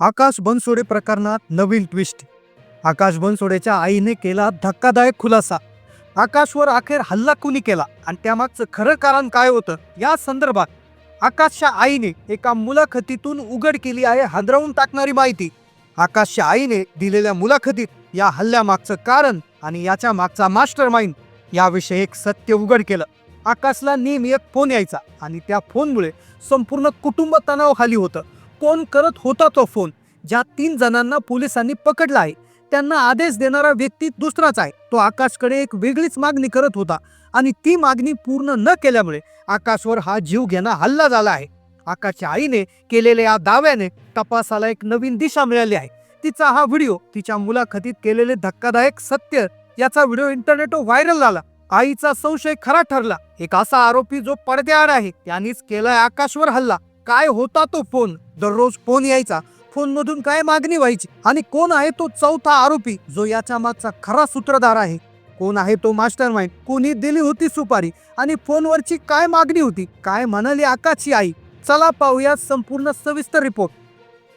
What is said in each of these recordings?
आकाश बनसोडे प्रकरणात नवीन ट्विस्ट आकाश बनसोडेच्या आईने केला धक्कादायक खुलासा. आकाशवर अखेर हल्ला कुणी केला? आणि त्यामागचं खरं कारण काय होतं? या संदर्भात आकाशच्या आईने एका मुलाखतीतून उघड केली आहे हादरवून टाकणारी माहिती. आकाशच्या आईने दिलेल्या मुलाखतीत या हल्ल्यामागचं कारण आणि याच्या मागचा मास्टर माइंड याविषयी एक सत्य उघड केलं. आकाशला नेहमी एक फोन यायचा आणि त्या फोनमुळे संपूर्ण कुटुंब तणावाखाली होतं. कोण करत होता तो फोन? ज्या तीन जणांना पोलिसांनी पकडला आहे. त्यांना आदेश देणारा व्यक्ती दुसराच आहे. तो आकाशकडे एक वेगळीच मागणी करत होता आणि ती मागणी पूर्ण न केल्यामुळे आकाशवर हा जीव घेणा हल्ला झाला आहे. आकाशच्या आईने केलेल्या या दाव्याने तपासाला एक नवीन दिशा मिळाली आहे. तिचा हा व्हिडिओ तिच्या मुलाखतीत केलेले धक्कादायक सत्य याचा व्हिडिओ इंटरनेटवर व्हायरल झाला. आईचा संशय खरा ठरला. एक असा आरोपी जो पडद्याआड आहे त्यांनीच केलाय आकाशवर हल्ला. काय होता तो फोन? दररोज फोन यायचा. फोन मधून काय मागणी व्हायची? आणि कोण आहे तो चौथा आरोपी जो याच्या मागचा खरा सूत्रधार आहे? कोण आहे तो मास्टर माइंड कोणी दिली होती सुपारी? आणि फोनवरची काय मागणी होती? काय म्हणाली आकाची आई? चला पाहूया संपूर्ण सविस्तर रिपोर्ट.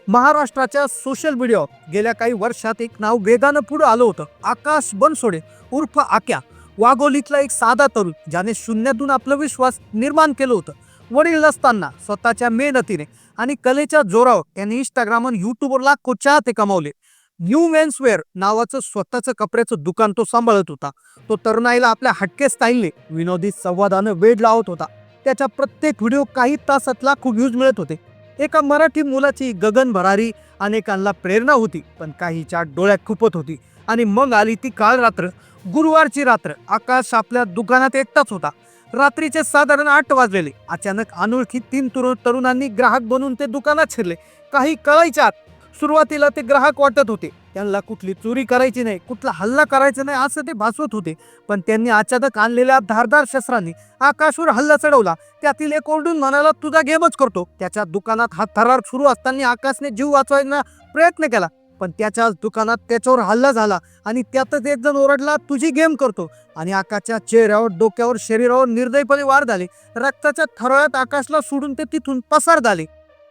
महाराष्ट्राच्या सोशल मीडिया गेल्या काही वर्षात एक नाव वेगानं पुढे आलं होतं. आकाश बनसोडे उर्फ आक्या. वाघोलीतला एक साधा तरुण ज्याने शून्यातून आपला विश्वास निर्माण केलं होतं. वडील नसताना स्वतःच्या मेहनतीने आणि कलेच्या जोरावर त्यांनी इंस्टाग्राम आणि युट्यूबवर लाखो चाहते कमावले. न्यू मेन्सवेअर नावाचं स्वतःचं कपड्याचं दुकान तो सांभाळत होता. तो तरुणाईला आपल्या हटके स्टाईलने विनोदी संवादानं वेड लावत होता. त्याच्या प्रत्येक व्हिडिओ काही तासात लाखो व्ह्यूज मिळत होते. एका मराठी मुलाची गगन भरारी अनेकांना प्रेरणा होती पण काहीच्या डोळ्यात खुपत होती. आणि मग आली ती काळ रात्र गुरुवारची रात्र. आकाश आपल्या दुकानात एकटाच होता. रात्रीचे साधारण आठ वाजलेले. अचानक अनोळखी तीन तरुण तरुणांनी ग्राहक बनून ते दुकानात शिरले. काही कळायच्या आत सुरुवातीला ते ग्राहक वाटत होते. त्यांना कुठली चोरी करायची नाही कुठला हल्ला करायचा नाही असं ते भासवत होते. पण त्यांनी अचानक आणलेल्या धारदार शस्त्रांनी आकाशवर हल्ला चढवला. त्यातील एक ओरडून म्हणाला तुझा गेमच करतो. त्याच्या दुकानात हा थरार सुरू असताना आकाशने जीव वाचवायचा प्रयत्न केला. पण त्याच्या दुकानात त्याच्यावर हल्ला झाला आणि त्यातच एक जण ओरडला तुझी गेम करतो. आणि आकाशच्या चेहऱ्यावर डोक्यावर शरीरावर निर्दयपणे वार झाले. रक्ताच्या थरोळ्यात आकाशला सोडून ते तिथून पसार झाले.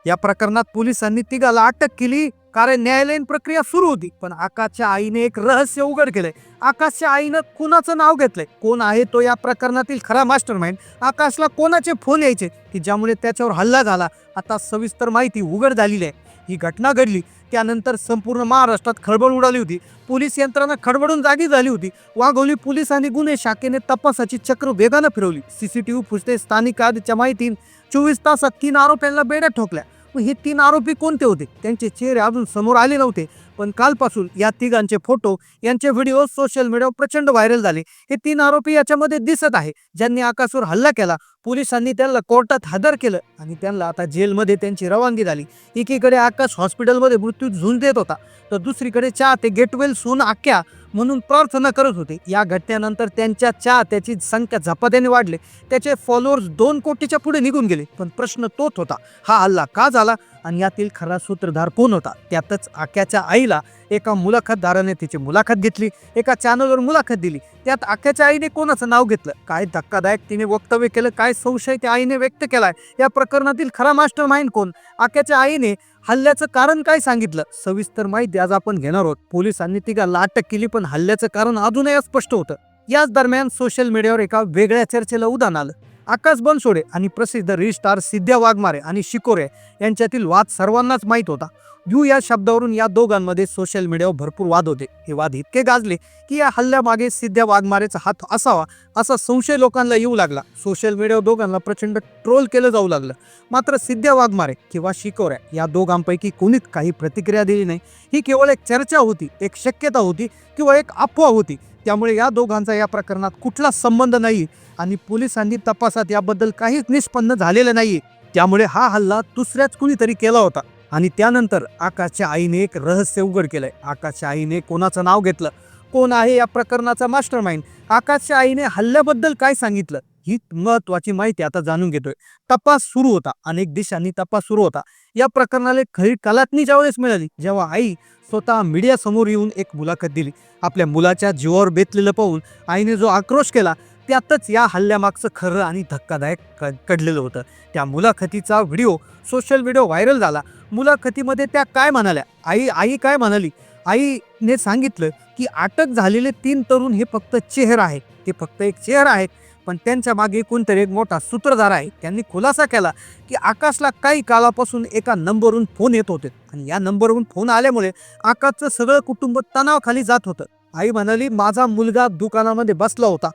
या प्रकरणात पोलिसांनी तिघाला अटक केली. कारण न्यायालयीन प्रक्रिया सुरू होती पण आकाशच्या आईने एक रहस्य उघड केलंय. आकाशच्या आईनं कुणाचं नाव घेतलंय? कोण आहे तो या प्रकरणातील खरा मास्टर माइंड आकाशला कोणाचे फोन यायचे? की ज्यामुळे त्याच्यावर हल्ला झाला? आता सविस्तर माहिती उघड झालेली आहे. ही घटना घडली. त्यानंतर संपूर्ण महाराष्ट्रात खळबळ उडाली होती. पोलीस यंत्रणा खडबडून जागी झाली होती. वाघोली पोलीस आणि गुन्हे शाखेने तपासाची चक्र वेगानं फिरवली. सीसीटीव्ही फुटते स्थानिक आधीच्या माहिती चोवीस तासात तीन आरोप्यांना बेड्या ठोकल्या. मग हे तीन आरोपी कोणते होते? त्यांचे चेहरे अजून समोर आले नव्हते पण कालपासून या तिघांचे फोटो यांचे व्हिडिओ सोशल मीडियावर प्रचंड व्हायरल झाले. हे तीन आरोपी याच्यामध्ये दिसत आहे. ज्यांनी आकाशवर हल्ला केला पोलिसांनी त्यांना कोर्टात हजर केलं आणि त्यांना आता जेलमध्ये त्यांची रवानगी झाली. एकीकडे आकाश हॉस्पिटलमध्ये मृत्यू झुंज देत होता तर दुसरीकडे चाहते ते गेटवेल सोन आख्या म्हणून प्रार्थना करत होते. या घटनेनंतर त्यांच्या चाहत्याची संख्या झपाट्याने वाढले. त्याचे फॉलोअर्स दोन कोटीच्या पुढे निघून गेले. पण प्रश्न तोच होता हा हल्ला का झाला? आणि यातील खरा सूत्रधार कोण होता? त्यातच आक्याच्या आईला एका मुलाखतदाराने तिची मुलाखत घेतली. एका चॅनलवर मुलाखत दिली. त्यात आक्याच्या आईने कोणाचं नाव घेतलं? काय धक्कादायक तिने वक्तव्य केलं काय संशय त्या आईने व्यक्त केलाय? या प्रकरणातील खरा मास्टर माइंड कोण? आक्याच्या आईने हल्ल्याचं कारण काय सांगितलं? सविस्तर माहिती आज आपण घेणार आहोत. पोलिसांनी तिघांना अटक केली पण हल्ल्याचं कारण अजूनही अस्पष्ट होतं. याच दरम्यान सोशल मीडियावर एका वेगळ्या चर्चेला उदाहरण आलं. आकाश बनसोडे आणि प्रसिद्ध रिस्टार स्टार सिद्ध्या वाघमारे आणि शिकोरे यांच्यातील वाद सर्वांनाच माहीत होता. यू या शब्दावरून या दोघांमध्ये सोशल मीडियावर भरपूर वाद होते. हे वाद इतके गाजले की या हल्ल्यामागे सिद्ध्या वाघमारेचा हात असावा असा संशय लोकांना येऊ लागला. सोशल मीडियावर दोघांना प्रचंड ट्रोल केलं जाऊ लागलं. मात्र सिद्ध्या वाघमारे किंवा शिकोऱ्या या दोघांपैकी कोणीच काही प्रतिक्रिया दिली नाही. ही केवळ एक चर्चा होती एक शक्यता होती किंवा एक अफवा होती. त्यामुळे या दोघांचा या प्रकरणात कुठलाच संबंध नाही आणि पोलिसांनी तपासात याबद्दल काहीच निष्पन्न झालेलं नाही. त्यामुळे हा हल्ला दुसऱ्याच कुणीतरी केला होता. आणि त्यानंतर आकाशच्या आईने एक रहस्य उघड केलंय. आकाशच्या आईने कोणाचं नाव घेतलं? कोण आहे या प्रकरणाचा मास्टर माइंड आकाशच्या आईने हल्ल्याबद्दल काय सांगितलं? ही महत्वाची माहिती आता जाणून घेतोय. तपास सुरू होता अनेक दिशांनी तपास सुरू होता. या प्रकरणाला खरी कलाटणी ज्यावेळेस मिळाली. जेव्हा आई स्वतः मीडिया समोर येऊन एक मुलाखत दिली. आपल्या मुलाच्या जीवावर बेतलेलं पाहून आईने जो आक्रोश केला त्यातच या हल्ल्यामागचं खरं आणि धक्कादायक क- कडलेलं होतं. त्या मुलाखतीचा व्हिडिओ सोशल व्हिडिओ व्हायरल झाला. मुलाखतीमध्ये त्या काय म्हणाल्या? आई आई काय म्हणाली? आईने सांगितलं की अटक झालेले तीन तरुण हे फक्त चेहरा आहे ते फक्त एक चेहरा आहे पण त्यांच्या मागे कोणतरी एक मोठा सूत्रधार आहे. त्यांनी खुलासा केला की आकाशला काही काळापासून एका नंबरवरून फोन येत होते. आणि या नंबरवरून फोन आल्यामुळे आकाशचं सगळं कुटुंब तणावाखाली जात होतं. आई म्हणाली माझा मुलगा दुकानामध्ये बसला होता.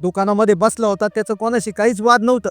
दुकानामध्ये बसला होता त्याचं कोणाशी काहीच वाद नव्हतं.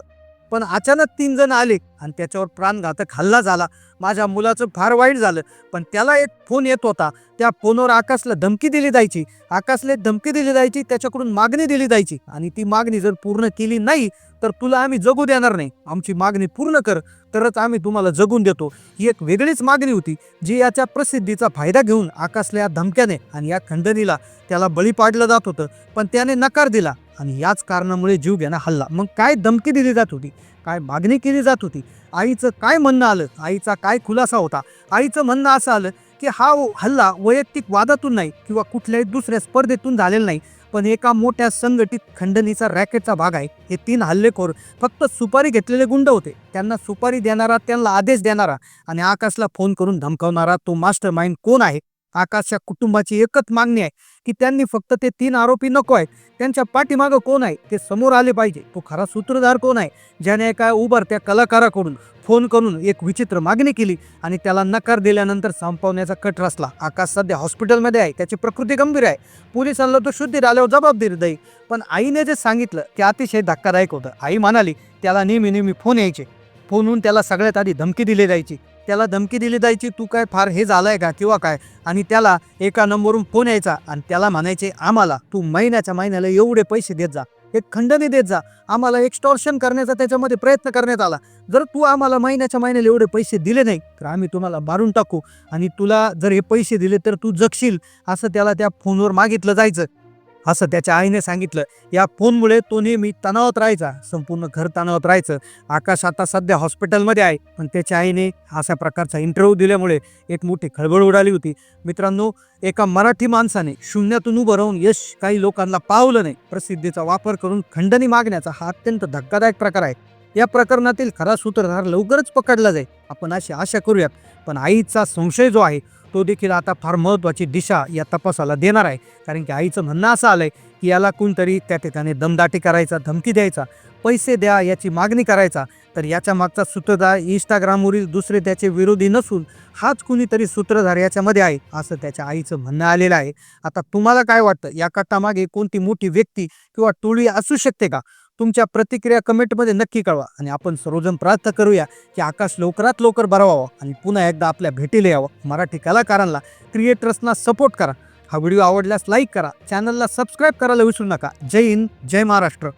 पण अचानक तीन जण आले आणि त्याच्यावर प्राणघातक हल्ला झाला. माझ्या मुलाचं फार वाईट झालं. पण त्याला एक फोन येत होता. त्या फोनवर आकाशला धमकी दिली जायची. आकाशला धमकी दिली जायची त्याच्याकडून मागणी दिली जायची. आणि ती मागणी जर पूर्ण केली नाही तर तुला आम्ही जगू देणार नाही. आमची मागणी पूर्ण कर. तरच आम्ही तुम्हाला जगून देतो. ही एक वेगळीच मागणी होती जी याच्या प्रसिद्धीचा फायदा घेऊन आकाशला या धमक्याने आणि या खंडणीला त्याला बळी पाडलं जात होतं. पण त्याने नकार दिला. आणि याच कारणामुळे जीव घेणं हल्ला. मग काय धमकी दिली जात होती? काय मागणी केली जात होती? आईचं काय म्हणणं आलं? आईचा काय खुलासा होता? आईचं म्हणणं असं आलं की हा हल्ला वैयक्तिक वादातून नाही किंवा कुठल्याही दुसऱ्या स्पर्धेतून झालेला नाही पण एका मोठ्या संघटित खंडणीचा रॅकेटचा भाग आहे. हे तीन हल्लेखोर फक्त सुपारी घेतलेले गुंड होते. त्यांना सुपारी देणारा त्यांना आदेश देणारा आणि आकाशला फोन करून धमकावणारा तो मास्टर माइंड कोण आहे? आकाशच्या कुटुंबाची एकच मागणी आहे की त्यांनी फक्त ते तीन आरोपी नको आहेत. त्यांच्या पाठीमागं कोण आहे? ते समोर आले पाहिजे. तो खरा सूत्रधार कोण आहे? ज्याने एका उभारत्या कलाकाराकडून फोन करून एक विचित्र मागणी केली आणि त्याला नकार दिल्यानंतर संपवण्याचा कट रचला. आकाश सध्या हॉस्पिटलमध्ये आहे. त्याची प्रकृती गंभीर आहे. पोलिसांना तो शुद्धीर आल्यावर जबाबदारी देईल. पण आईने जे सांगितलं ते अतिशय धक्कादायक होतं. आई म्हणाली त्याला नेहमी नेहमी फोन यायचे. फोनहून त्याला सगळ्यात आधी धमकी दिली जायची. त्याला धमकी दिली जायची तू काय फार हे झालंय का किंवा काय? आणि त्याला एका नंबरवरून फोन यायचा आणि त्याला म्हणायचे आम्हाला तू महिन्याच्या महिन्याला एवढे पैसे देत जा एक खंडणी देत जा आम्हाला एक्स्टॉर्शन करण्याचा त्याच्यामध्ये प्रयत्न करण्यात आला. जर तू आम्हाला महिन्याच्या महिन्याला एवढे पैसे दिले नाही तर आम्ही तुम्हाला मारून टाकू आणि तुला जर हे पैसे दिले तर तू जगशील असं त्याला त्या फोनवर मागितलं जायचं. असं त्याच्या आईने सांगितलं. या फोनमुळे तो नेहमी तणावात राहायचा. संपूर्ण घर तणावात राहायचं. आकाश आता सध्या हॉस्पिटलमध्ये आहे. पण त्याच्या आईने अशा प्रकारचा इंटरव्ह्यू दिल्यामुळे एक मोठी खळबळ उडाली होती. मित्रांनो एका मराठी माणसाने शून्यातून उभं राहून यश काही लोकांना पावलं नाही. प्रसिद्धीचा वापर करून खंडणी मागण्याचा हा अत्यंत धक्कादायक प्रकार आहे. या प्रकरणातील खरा सूत्रधार लवकरच पकडला जाईल. आपण अशी आशा करूयात. पण आईचा संशय जो आहे तो देखील आता फार महत्त्वाची दिशा या तपासाला देणार आहे. कारण की आईचं म्हणणं असं आलं आहे की याला कोणतरी त्या ठिकाणी दमदाटी करायचा धमकी द्यायचा पैसे द्या याची मागणी करायचा. तर याच्या मागचा सूत्रधार इंस्टाग्रामवरील दुसरे त्याचे विरोधी नसून हाच कुणीतरी सूत्रधार याच्यामध्ये आहे असं त्याच्या आईचं म्हणणं आलेलं आहे. आता तुम्हाला काय वाटतं? या कट्टामागे कोणती मोठी व्यक्ती किंवा टोळी असू शकते का? तुमच्या प्रतिक्रिया कमेंटमध्ये नक्की कळवा. आणि आपण सर्वजण प्रार्थना करूया की आकाश लवकरात लवकर बरा व्हावा आणि पुन्हा एकदा आपल्या भेटीला यावं. मराठी कलाकारांना क्रिएटर्सना सपोर्ट करा. हा व्हिडिओ आवडल्यास लाईक करा. चॅनलला सबस्क्राईब करायला विसरू नका. जय हिंद जय महाराष्ट्र.